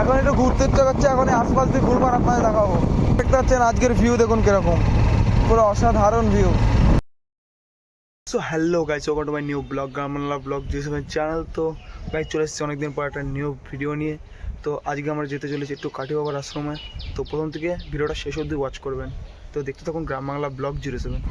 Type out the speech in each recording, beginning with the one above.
এখন একটু ঘুরতে ইচ্ছে করছে, এখন আশপাশ দিয়ে ঘুরবার আপনাদের দেখাবো। দেখতে পাচ্ছেন আজকের ভিউ দেখুন কীরকম। পুরো অসাধারণ view so hello guys welcome to my new blog গ্রামান্লা blog যেসবের চ্যানেল তো গাইজ চলে এসেছি অনেকদিন পর একটা নিউ ভিডিও নিয়ে। তো, আজকে আমরা যেতে চলেছি একটু কাঠি বাবার আশ্রমে। তো, প্রথম থেকে ভিডিওটা শেষ অবধি ওয়াচ করবেন। তো, দেখতে থাকুন Gram Bangla blog zero seven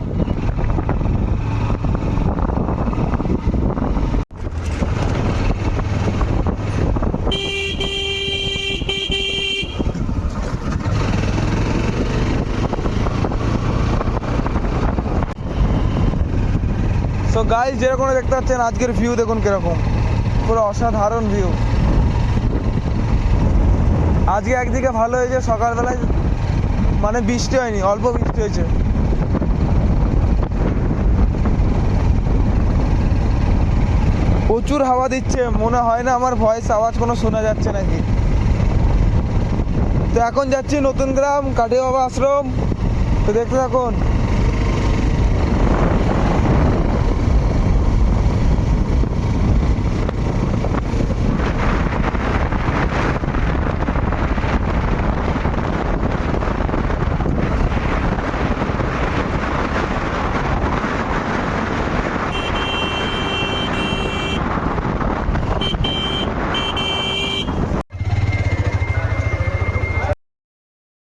so guys যেরকম দেখতে পাচ্ছেন, আজকের ভিউ দেখুন কীরকম। পুরো অসাধারণ ভিউ আজকে একদিকে ভালো হয়েছে, সকালবেলায় মানে বৃষ্টি হয়নি, অল্প বৃষ্টি হয়েছে। প্রচুর হাওয়া দিচ্ছে, মনে হয় না আমার ভয়েস আওয়াজ কোনো শোনা যাচ্ছে নাকি। তো এখন যাচ্ছি নতুন গ্রাম কাঠি বাবা আশ্রম। তো দেখতে থাকুন।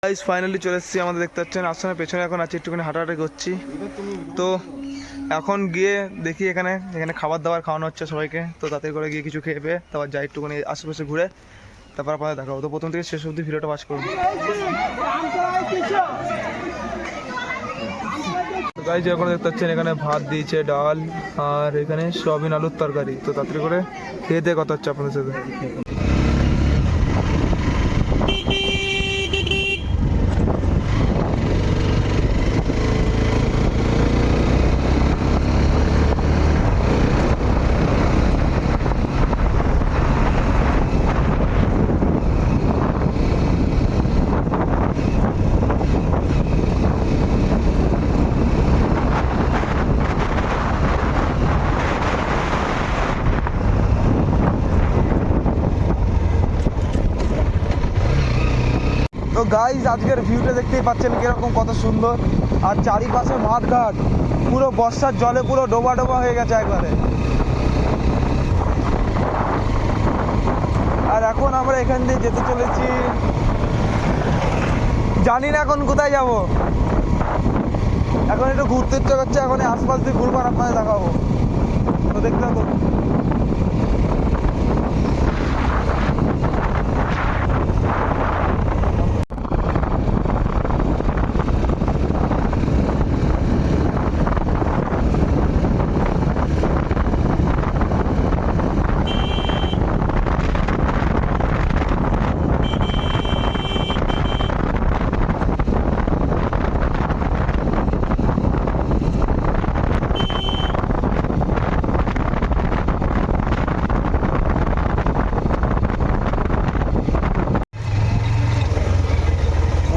গাইস ফাইনালি চলে এসেছি আমাদের দেখতে পাচ্ছেন, আশ্রমের পেছনে এখন আছি, একটুখানি হাঁটাহাঁটি করছি। তো এখন গিয়ে দেখি এখানে এখানে খাবার দাবার খাওয়ানো হচ্ছে সবাইকে। তো তাতে করে গিয়ে কিছু খেয়ে পেয়ে তারপর যাই একটুখানি আশেপাশে ঘুরে, তারপর আপনাদের দেখাবো। তো প্রথম থেকে শেষ অবধি ভিডিওটা ওয়াচ করুন। গাইজ এখন দেখতে পাচ্ছেন, এখানে ভাত দিয়েছে, ডাল, আর এখানে সয়াবিন আলুর তরকারি। তো তাড়াতাড়ি করে খেয়ে দিয়ে কথা হচ্ছে আপনাদের সাথে তো গাইজ আজকের ভিউটা দেখতেই পাচ্ছেন কীরকম কত সুন্দর। আর চারিপাশে মাঠ ঘাট পুরো বর্ষার জলে পুরো ডোবা ডোবা হয়ে গেছে একবারে। আর এখন আমরা এখান দিয়ে যেতে চলেছি। জানি না এখন কোথায় যাব। এখন একটু ঘুরতে ইচ্ছে করছে, এখন আশপাশ দিয়ে ঘুরবার আপনাদের দেখাবো তো দেখতে থাকুন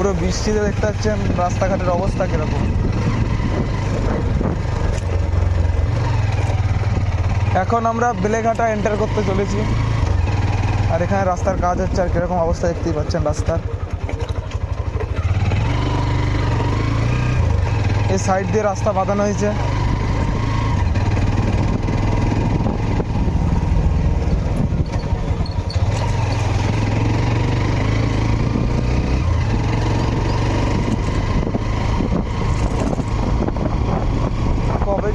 পুরো বৃষ্টিতে দেখতে পাচ্ছেন রাস্তাঘাটের অবস্থা কীরকম। এখন আমরা বেলেঘাটা এন্টার করতে চলেছি। আর এখানে রাস্তার কাজ হচ্ছে আর কীরকম অবস্থা দেখতেই পাচ্ছেন রাস্তার। এই সাইড দিয়ে রাস্তা বাঁধানো হয়েছে।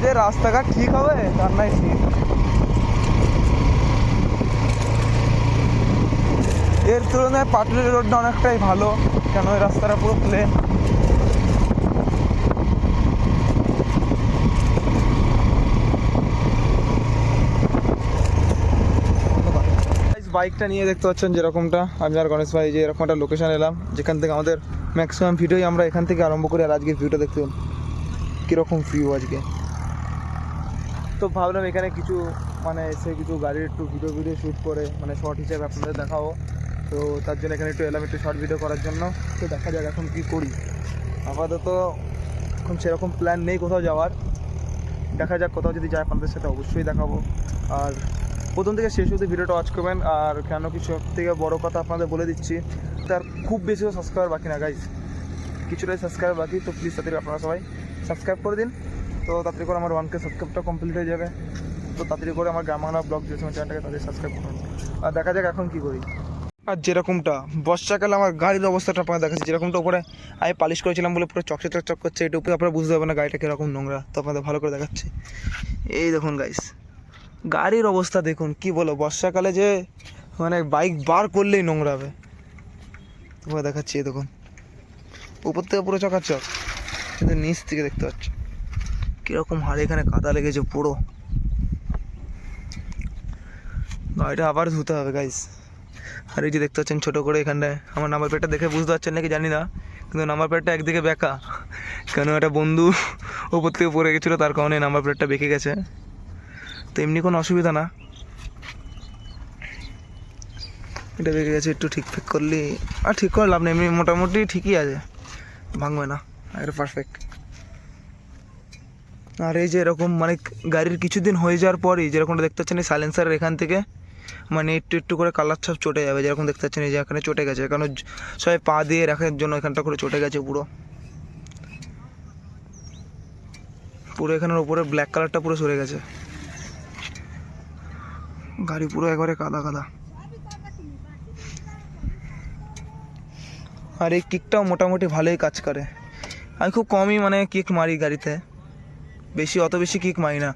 যে রাস্তাঘাট ঠিক হবে, তার নাই ঠিক। এর তুলনায় পাটুলি রোডটা অনেকটাই ভালো, কেন এই রাস্তাটা পুরো প্লেন বাইকটা নিয়ে দেখতে পাচ্ছেন যেরকমটা। আমি আর গণেশ ভাই যে এরকম একটা লোকেশন এলাম, যেখান থেকে আমাদের ম্যাক্সিমাম ভিডিওই আমরা এখান থেকে আরম্ভ করি, আর আজকের ভিউটা দেখতে কীরকম ভিউ আজকে? তো ভাবলাম এখানে কিছু মানে এসে কিছু গাড়ির একটু ভিডিও ভিডিও শ্যুট করে মানে শর্ট হিসেবে আপনাদের দেখাবো। তো তার জন্য এখানে একটু এলাম একটু শর্ট ভিডিও করার জন্য। তো দেখা যাক এখন কী করি। আপাতত এখন সেরকম প্ল্যান নেই কোথাও যাওয়ার। দেখা যাক কোথাও যদি যায় আপনাদের সাথে অবশ্যই দেখাবো। আর প্রথম থেকে শেষ অবধি ভিডিওটা ওয়াচ করবেন। আর কেন কি সব থেকে বড়ো কথা আপনাদের বলে দিচ্ছি, তার খুব বেশিও সাবস্ক্রাইবার বাকি না গাইজ কিছুটাই সাবস্ক্রাইব বাকি, তো প্লিজ তাদের আপনারা সবাই সাবস্ক্রাইব করে দিন। তো তাড়াতাড়ি করে আমার ওয়ানকে সাবস্ক্রাইবটা কমপ্লিট হয়ে যাবে। তো তাড়াতাড়ি করে আমার গ্রামাংলা ব্লগ যে সময় চ্যানেলটাকে তাদের সাবস্ক্রাইব করুন। আর দেখা যাক এখন কী করি। আর যেরকমটা বর্ষাকালে আমার গাড়ির অবস্থাটা আপনার দেখাচ্ছি যেরকমটা উপরে আমি পালিশ করেছিলাম বলে পুরো চকচক চকচক করছে এটা উপরে আপনারা বুঝতে পারবেন না গাড়িটা কীরকম নোংরা। তো আপনাদের ভালো করে দেখাচ্ছি। এই দেখুন গাইস গাড়ির অবস্থা দেখুন, কি বলো? বর্ষাকালে যে মানে বাইক বার করলেই নোংরা হবে। তোমাকে দেখাচ্ছি, এই দেখুন। উপর থেকে পুরো চকাচক, কিন্তু নিচ থেকে দেখতে পাচ্ছ। কীরকম হাড়ে এখানে কাদা লেগেছে পুরো। গাড়িটা আবার ধুতে হবে গাইস আর এই যে দেখতে পাচ্ছেন ছোটো করে এখানটায়। আমার নাম্বার প্লেটটা দেখে বুঝতে পারছেন নাকি জানি না, কিন্তু নাম্বার প্লেটটা একদিকে বেঁকা। কেন একটা বন্ধু ওপর থেকে পড়ে গেছিল, তার কারণে নাম্বার প্লেটটা বেঁকে গেছে। তো এমনি কোনো অসুবিধা না। এটা বেঁকে গেছে, একটু ঠিক ফিক করলে আর ঠিক করে লাভ এমনি মোটামুটি ঠিকই আছে। ভাঙবে না এটা পারফেক্ট আর এই যে এরকম মানে গাড়ির কিছুদিন হয়ে যাওয়ার পরই যেরকমটা দেখতে পাচ্ছেন এই সাইলেন্সারের এখান থেকে মানে একটু একটু করে কালার ছাপ চটে যাবে, যেরকম দেখতে পাচ্ছেন এই যে এখানে চটে গেছে, কারণ সবাই পা দিয়ে রাখার জন্য এখানটা করে চটে গেছে পুরো। পুরো এখানের উপরে ব্ল্যাক কালারটা পুরো সরে গেছে। গাড়ি পুরো একবারে কাদা কাদা। আর এই কিকটাও মোটামুটি ভালোই কাজ করে। আমি খুব কমই মানে কিক মারি গাড়িতে। বেশি, অত বেশি কিক মারি না।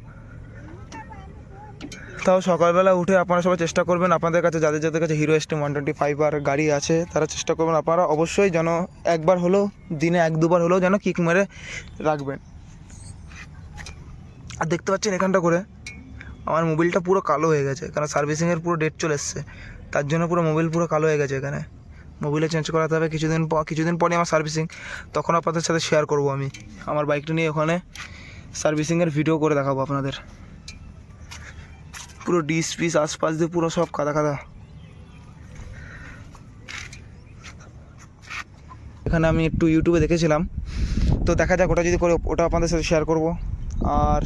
তাও সকালবেলা উঠে আপনারা সবাই চেষ্টা করবেন আপনাদের কাছে, যাদের যাদের কাছে Hero ST one twenty five আর গাড়ি আছে, তারা চেষ্টা করবেন আপনারা অবশ্যই যেন একবার হলেও, দিনে এক, দুবার হলেও যেন কিক মেরে রাখবেন। আর দেখতে পাচ্ছেন এখানটা করে আমার মোবিলটা পুরো কালো হয়ে গেছে, কারণ সার্ভিসিংয়ের পুরো ডেট চলে এসছে। তার জন্য পুরো মোবিল পুরো কালো হয়ে গেছে এখানে। মোবিলে চেঞ্জ করাতে হবে, কিছুদিন পর, কিছুদিন পরে আমার সার্ভিসিং তখন আপনাদের সাথে শেয়ার করব আমি। আমার বাইকটা নিয়ে ওখানে সার্ভিসিংয়ের ভিডিও করে দেখাবো আপনাদের। পুরো ডিস পিস আশপাশ দিয়ে পুরো সব কাদা কাদা। এখানে আমি একটু ইউটিউবে দেখেছিলাম। তো দেখা যাক, ওটা যদি করে, ওটা আপনাদের সাথে শেয়ার করব। আর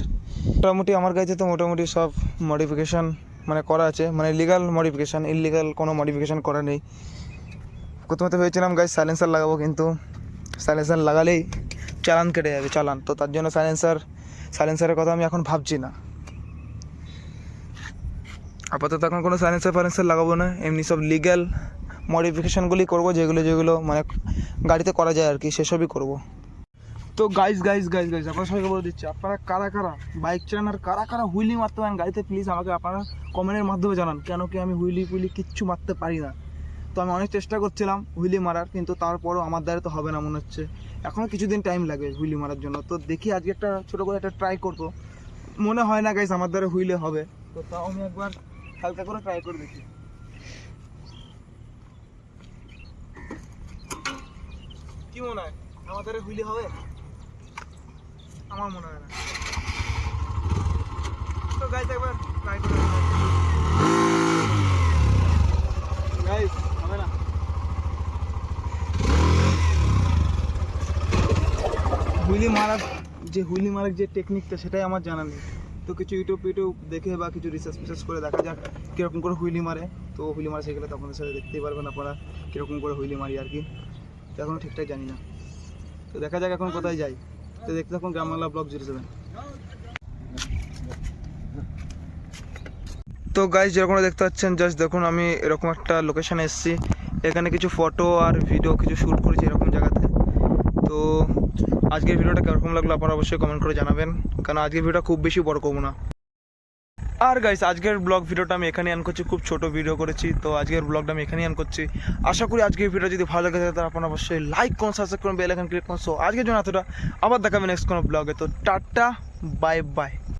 মোটামুটি আমার কাছে তো মোটামুটি সব মডিফিকেশান মানে করা আছে। মানে লিগাল মডিফিকেশান ইললিগাল কোনো মডিফিকেশান করা নেই। প্রথমে তো ভেবেছিলাম গাছ সাইলেন্সার লাগাবো, কিন্তু সাইলেন্সার লাগালেই চালান কেটে যাবে, চালান। তো তার জন্য সাইলেন্সার সাইলেন্সারের কথা আমি এখন ভাবছি না। আপাতত এখন কোনো সাইলেন্সার ফাইলেন্সার লাগাবো না। এমনি সব লিগ্যাল মডিফিকেশানগুলি করব, যেগুলো যেগুলো মানে গাড়িতে করা যায় আর কি, সেসবই করব। তো গাইজ গাইজ গাইজ গাইজ আপনারা সবাইকে বলে দিচ্ছি, আপনারা কারা কারা বাইক চালান আর কারা কারা হুইলি মারতে পারেন গাড়িতে প্লিজ আমাকে আপনারা কমেন্টের মাধ্যমে জানান, কেন কি আমি হুইলি ফুইলি কিচ্ছু মারতে পারি না। তো আমি অনেক চেষ্টা করছিলাম হুইলি মারার, কিন্তু তারপরও আমার দ্বারা তো হবে না মনে হচ্ছে। এখনও কিছুদিন টাইম লাগে হুইলি মারার জন্য। তো দেখি আজকে একটা ছোটো করে একটা ট্রাই করব। মনে হয় না গাইজ আমার দ্বারা হুইলে হবে। তো তাও আমি একবার হালকা করে ট্রাই করে দেখি। কি মনে হয়? আমার দ্বারা হুইলে হবে? আমার মনে হয় না। তো গাইজ একবার ট্রাই করে গাইজ হবে না হুইলি মারার যে হুইলি মারার যে টেকনিকটা সেটাই আমার জানা নেই। তো কিছু ইউটিউব ইউটিউব দেখে বা কিছু রিসার্চ ফিসার্চ করে দেখা যাক কীরকম করে হুইলি মারে। তো হুইলি মারা শিখলে তো আপনাদের সাথে দেখতেই পারবেন আপনারা কীরকম করে হুইলি মারি আর কি। তো এখনও ঠিকঠাক জানি না। তো দেখা যাক এখন কোথায় যাই। তো দেখতে থাকুন Gram Bangla blog zero seven. তো গাইজ যেরকম দেখতে পাচ্ছেন জাস্ট দেখুন আমি এরকম একটা লোকেশানে এসেছি। এখানে কিছু ফটো আর ভিডিও কিছু শ্যুট করেছি, এরকম তো আজকের ভিডিওটা কীরকম লাগল আপনারা অবশ্যই কমেন্ট করে জানাবেন, কারণ আজকের ভিডিওটা খুব বেশি বড় করব না। আর গাইস আজকের ব্লগ ভিডিওটা আমি এখানে আন করছি, খুব ছোট ভিডিও করেছি, তো আজকের ব্লগটা আমি এখানেই আন করছি। আশা করি আজকের ভিডিও যদি ভালো লেগে থাকে, তাহলে আপনারা অবশ্যই লাইক করুন সাবস্ক্রাইব করুন বেল আইকন ক্লিক করুন। সো আজকের জন্য এতটা, আবার দেখাবেন নেক্সট কোনো ব্লগে তো টাটা বাই বাই